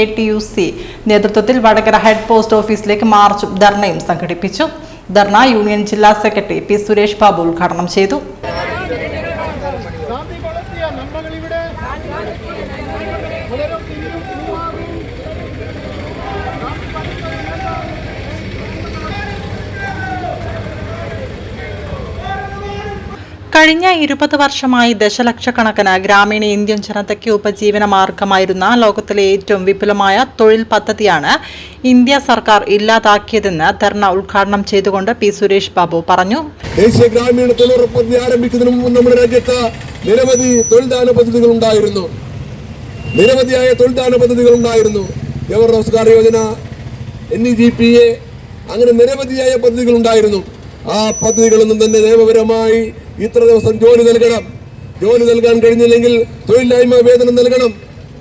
A T U C നേതൃത്വത്തിൽ Vadakara head post ഓഫീസിലേക്ക് മാർച്ചും ധർണയും സംഘടിപ്പിച്ചു. ധർണ യൂണിയൻ ജില്ലാ സെക്രട്ടറി പി സുരേഷ് ബാബു ഉദ്ഘാടനം ചെയ്തു. കഴിഞ്ഞ ഇരുപത് വർഷമായി ദശലക്ഷക്കണക്കിന് ഗ്രാമീണ ഇന്ത്യൻ ജനതയ്ക്ക് ഉപജീവന മാർഗമായിരുന്ന ലോകത്തിലെ ഏറ്റവും വിപുലമായ തൊഴിൽ പദ്ധതിയാണ് ഇന്ത്യ സർക്കാർ ഇല്ലാതാക്കിയതെന്ന് ധർണ ഉദ്ഘാടനം ചെയ്തുകൊണ്ട് പി സുരേഷ് ബാബു പറഞ്ഞു. ദേശീയ ഗ്രാമീണ തൊഴിലുറപ്പ് പദ്ധതി ആരംഭിക്കുന്നതിന് മുമ്പ് നമ്മുടെ രാജ്യത്ത് നിരവധി തൊഴിൽദാന പദ്ധതികൾ ഉണ്ടായിരുന്നു നിരവധിയായ തൊഴിൽദാന പദ്ധതികൾ ഉണ്ടായിരുന്നു Jawahar Rozgar Yojana N E G P A അങ്ങനെ നിരവധിയായ പദ്ധതികൾ ഉണ്ടായിരുന്നു ആ പദ്ധതികളൊന്നും തന്നെ നിയമപരമായി ഇത്ര ദിവസം ജോലി നൽകണം. ജോലി നൽകാൻ കഴിഞ്ഞില്ലെങ്കിൽ തൊഴിലില്ലായ്മ വേതനം നൽകണം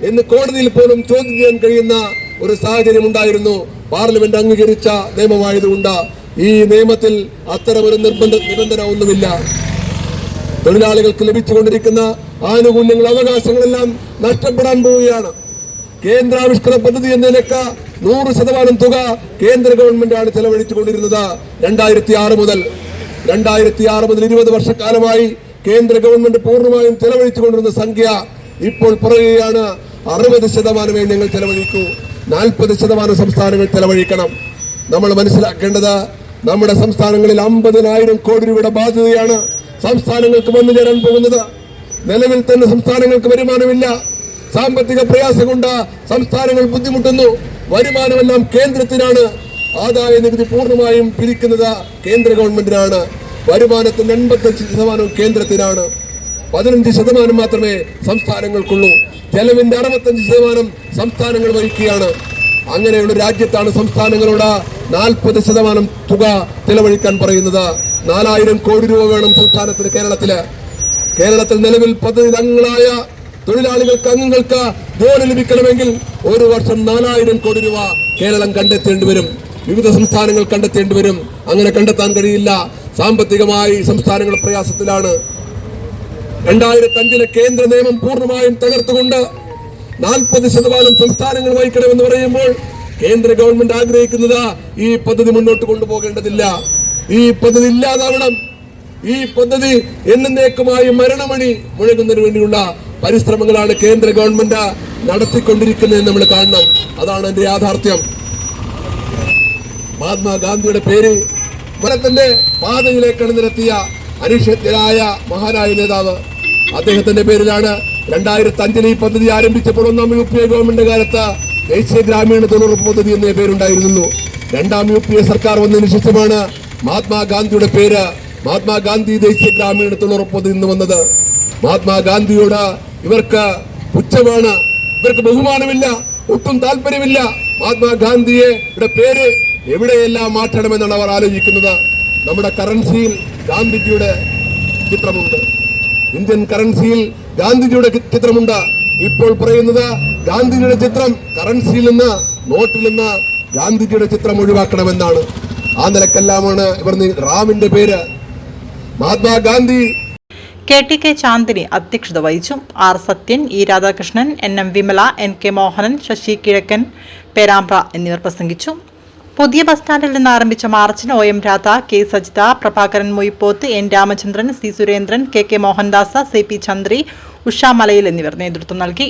എന്ന് കോടതിയിൽ പോലും ചോദ്യം ചെയ്യാൻ കഴിയുന്ന ഒരു സാഹചര്യം ഉണ്ടായിരുന്നു. പാർലമെന്റ് അംഗീകരിച്ച നിയമമായതുകൊണ്ട് ഈ നിയമത്തിൽ അത്തരമൊരു നിർബന്ധ നിബന്ധന ഒന്നുമില്ല തൊഴിലാളികൾക്ക് ലഭിച്ചുകൊണ്ടിരിക്കുന്ന ആനുകൂല്യങ്ങൾ അവകാശങ്ങളെല്ലാം നഷ്ടപ്പെടാൻ പോവുകയാണ്. കേന്ദ്രാവിഷ്കൃത പദ്ധതി എന്ന നിലയ്ക്ക് നൂറ് ശതമാനം തുക കേന്ദ്ര ഗവൺമെന്റാണ് ചെലവഴിച്ചുകൊണ്ടിരുന്നത് രണ്ടായിരത്തി ആറ് മുതൽ. രണ്ടായിരത്തി ആറ് മുതൽ ഇരുപത് വർഷക്കാലമായി കേന്ദ്ര ഗവൺമെന്റ് പൂർണമായും ചെലവഴിച്ചുകൊണ്ടിരുന്ന സംഖ്യ ഇപ്പോൾ പറയുകയാണ് അറുപത് ശതമാനമേ ഞങ്ങൾ ചെലവഴിക്കൂ. നാൽപ്പത് ശതമാനം സംസ്ഥാനങ്ങൾ ചെലവഴിക്കണം. നമ്മൾ മനസ്സിലാക്കേണ്ടത് നമ്മുടെ സംസ്ഥാനങ്ങളിൽ അമ്പതിനായിരം കോടി രൂപയുടെ ബാധ്യതയാണ് സംസ്ഥാനങ്ങൾക്ക് വന്നു ചേരാൻ പോകുന്നത്. നിലവിൽ തന്നെ സംസ്ഥാനങ്ങൾക്ക് വരുമാനമില്ല. സാമ്പത്തിക പ്രയാസം കൊണ്ട് സംസ്ഥാനങ്ങൾ ബുദ്ധിമുട്ടുന്നു. വരുമാനമെല്ലാം കേന്ദ്രത്തിനാണ്. ആദായ നികുതി പൂർണമായും പിരിക്കുന്നത് കേന്ദ്ര ഗവൺമെന്റിനാണ്. വരുമാനത്തിന്റെ എൺപത്തഞ്ച് ശതമാനവും കേന്ദ്രത്തിനാണ്. പതിനഞ്ച് ശതമാനം മാത്രമേ സംസ്ഥാനങ്ങൾക്കുള്ളൂ. ചെലവിന്റെ അറുപത്തഞ്ച് ശതമാനം സംസ്ഥാനങ്ങൾ വഹിക്കുകയാണ്. അങ്ങനെയുള്ള രാജ്യത്താണ് സംസ്ഥാനങ്ങളോട് നാൽപ്പത് ശതമാനം തുക ചെലവഴിക്കാൻ പറയുന്നത്. നാലായിരം കോടി രൂപ വേണം സംസ്ഥാനത്തിന് കേരളത്തിൽ. കേരളത്തിൽ നിലവിൽ പദ്ധതി അംഗങ്ങളായ തൊഴിലാളികൾക്ക് അംഗങ്ങൾക്ക് ജോലി ലഭിക്കണമെങ്കിൽ ഒരു വർഷം നാലായിരം കോടി രൂപ കേരളം കണ്ടെത്തേണ്ടി വരും. വിവിധ സംസ്ഥാനങ്ങൾ കണ്ടെത്തേണ്ടി വരും. അങ്ങനെ കണ്ടെത്താൻ കഴിയില്ല. സാമ്പത്തികമായി സംസ്ഥാനങ്ങൾ പ്രയാസത്തിലാണ്. രണ്ടായിരത്തി അഞ്ചിലെ കേന്ദ്ര നിയമം പൂർണമായും തകർത്തുകൊണ്ട് നാൽപ്പത് ശതമാനം സംസ്ഥാനങ്ങൾ വഹിക്കണമെന്ന് പറയുമ്പോൾ കേന്ദ്ര ഗവൺമെന്റ് ആഗ്രഹിക്കുന്നത് ഈ പദ്ധതി മുന്നോട്ട് കൊണ്ടുപോകേണ്ടതില്ല. ഈ പദ്ധതി ഇല്ലാതാവണം. ഈ പദ്ധതി എന്നേക്കുമായി മരണമണി മുഴങ്ങുന്നതിന് വേണ്ടിയുള്ള പരിശ്രമങ്ങളാണ് കേന്ദ്ര ഗവൺമെന്റ് നടത്തിക്കൊണ്ടിരിക്കുന്നത് നമ്മൾ കാണണം. അതാണ് എന്റെ യാഥാർത്ഥ്യം. മഹാത്മാഗാന്ധിയുടെ പേര് മരത്തിന്റെ പാതയിലേക്കാണ് നിരത്തിയ അനിഷത്യരായ മഹാനായ നേതാവ് അദ്ദേഹത്തിന്റെ പേരിലാണ് രണ്ടായിരത്തി അഞ്ചിൽ ഈ പദ്ധതി ആരംഭിച്ചപ്പോൾ ഒന്നാം യു പി എ ഗവൺമെന്റ് കാലത്ത് ദേശീയ ഗ്രാമീണ തൊഴിലുറപ്പ് പദ്ധതി എന്ന പേരുണ്ടായിരുന്നു രണ്ടാം യു പി എ സർക്കാർ വന്നതിന് ശേഷമാണ് മഹാത്മാഗാന്ധിയുടെ പേര് മഹാത്മാഗാന്ധി ദേശീയ ഗ്രാമീണ തൊഴിലുറപ്പ് പദ്ധതി എന്ന് വന്നത്. മഹാത്മാഗാന്ധിയോട് ഇവർക്ക് പുച്ഛമാണ്. ഇവർക്ക് ബഹുമാനമില്ല ഒട്ടും താല്പര്യമില്ല. മഹാത്മാഗാന്ധിയെ പേര് എവിടെയെല്ലാം മാറ്റണമെന്നാണ് അവർ ആലോചിക്കുന്നത്. നമ്മുടെ കറൻസിയിൽ ഗാന്ധിജിയുടെ ചിത്രമുണ്ട്. ഇന്ത്യൻ കറൻസിയിൽ ഗാന്ധിജിയുടെ ചിത്രമുണ്ട്. ഇപ്പോൾ പറയുന്നത് ഗാന്ധിജിയുടെ ചിത്രം കറൻസിയിൽ നിന്ന് നോട്ടിൽ നിന്ന് ഗാന്ധിജിയുടെ ചിത്രം ഒഴിവാക്കണമെന്നാണ്. ആ നിലക്കെല്ലാമാണ് ഇവർ റാമിന്റെ പേര്. Mahatma Gandhi K T K Chandini അധ്യക്ഷത വഹിച്ചു. R Sathyan E Radhakrishnan N M Vimala N K Mohanan Sasi കിഴക്കൻ പേരാമ്പ്ര എന്നിവർ പ്രസംഗിച്ചു. പുതിയ ബസ് സ്റ്റാൻഡിൽ നിന്ന് ആരംഭിച്ച മാർച്ചിന് O M Radha K Sajitha Prabhakaran Moypoth N Ramachandran C Surendran K K Mohandas C P Chandri ഉഷാമലയിൽ എന്നിവർ നേതൃത്വം നൽകി.